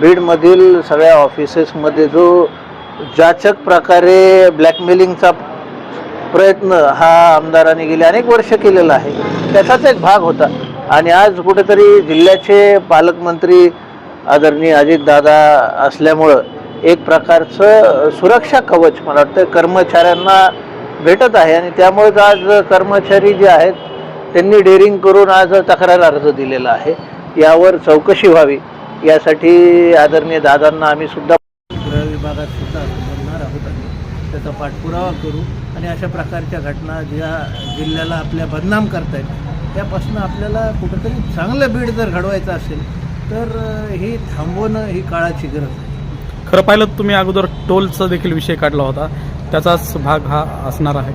बीडमधील सगळ्या ऑफिसेसमध्ये जो जाचक प्रकारे ब्लॅकमेलिंगचा प्रयत्न हा आमदारांनी गेले अनेक वर्ष केलेला आहे. त्याचाच एक भाग होता. आणि आज कुठेतरी जिल्ह्याचे पालकमंत्री आदरणीय अजितदादा असल्यामुळं एक प्रकारचं सुरक्षा कवच मला वाटतं कर्मचाऱ्यांना भेटत आहे. आणि त्यामुळेच आज कर्मचारी जे आहेत त्यांनी डेअरिंग करून आज तक्रार अर्ज दिलेला आहे. यावर चौकशी व्हावी. यासाठी आदरणीय दादांना आम्ही सुद्धा गृह विभागात सुद्धा बोलणार आहोत आम्ही. त्याचा पाठपुरावा करू आणि अशा प्रकारच्या घटना ज्या जिल्ह्याला आपल्या बदनाम करतायत त्यापासून आपल्याला कुठंतरी चांगलं बीड जर घडवायचं असेल तर हे थांबवणं ही काळाची गरज आहे. खरं पाहिलं तुम्ही अगोदर टोलचा देखील विषय काढला होता. त्याचाच भाग हा असणार आहे.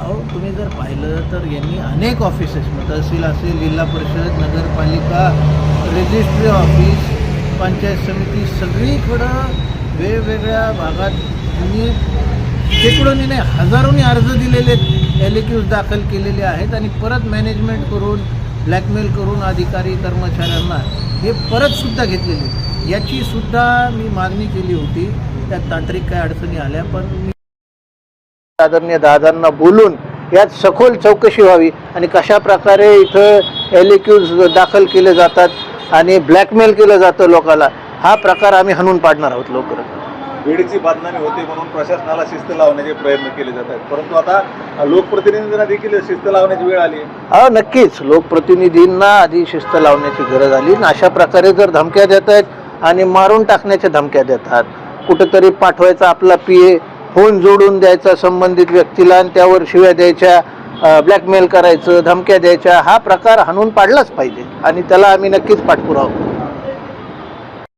अहो तुम्ही जर पाहिलं तर यांनी अनेक ऑफिसेस तहसील असेल जिल्हा परिषद नगरपालिका रजिस्ट्री ऑफिस पंचायत समिती सगळीकडं वेगवेगळ्या भागात त्यांनी शेकडोनी नाही हजारोनी अर्ज दिलेले एल क्यूज दाखल केलेले आहेत आणि परत मॅनेजमेंट करून ब्लॅकमेल करून अधिकारी कर्मचाऱ्यांना हे परतसुद्धा घेतलेले याची सुद्धा मी मागणी केली होती. त्या तांत्रिक काही अडचणी आल्या पण मी आदरणीय दादांना बोलून यात सखोल चौकशी व्हावी आणि कशा प्रकारे इथं एल क्यूज दाखल केले जातात आणि ब्लॅकमेल केलं जातं लोकाला हा प्रकार आम्ही हाणून पाडणार आहोत लवकरच. बीडची बदनामी होते म्हणून प्रशासनाला शिस्त लावण्याचे प्रयत्न केले जात आहेत परंतु आता लोकप्रतिनिधींना देखील शिस्त लावण्याची वेळ आली. हा नक्कीच. लोकप्रतिनिधींना आधी शिस्त लावण्याची गरज आली अशा प्रकारे जर धमक्या देत आहेत आणि मारून टाकण्याच्या धमक्या देतात कुठंतरी पाठवायचा आपला पी ए फोन जोडून द्यायचा संबंधित व्यक्तीला आणि त्यावर शिव्या द्यायच्या ब्लॅकमेल करायचं धमक्या द्यायच्या हा प्रकार हाणून पाडलाच पाहिजे आणि त्याला आम्ही नक्कीच पाठपुरावा करू.